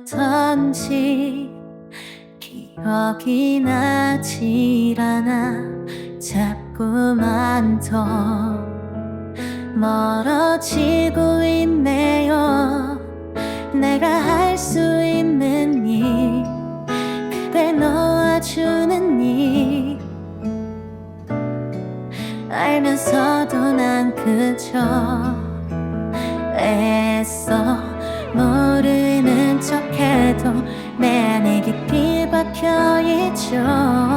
언제부턴지 기억이 나질 않아. 자꾸만 더 멀어지고 있네요. 내가 할 수 있는 일 그대 놓아주는 일. 알면서도 난 그저 애써 모르는 척해도 내 안에 깊이 박혀있죠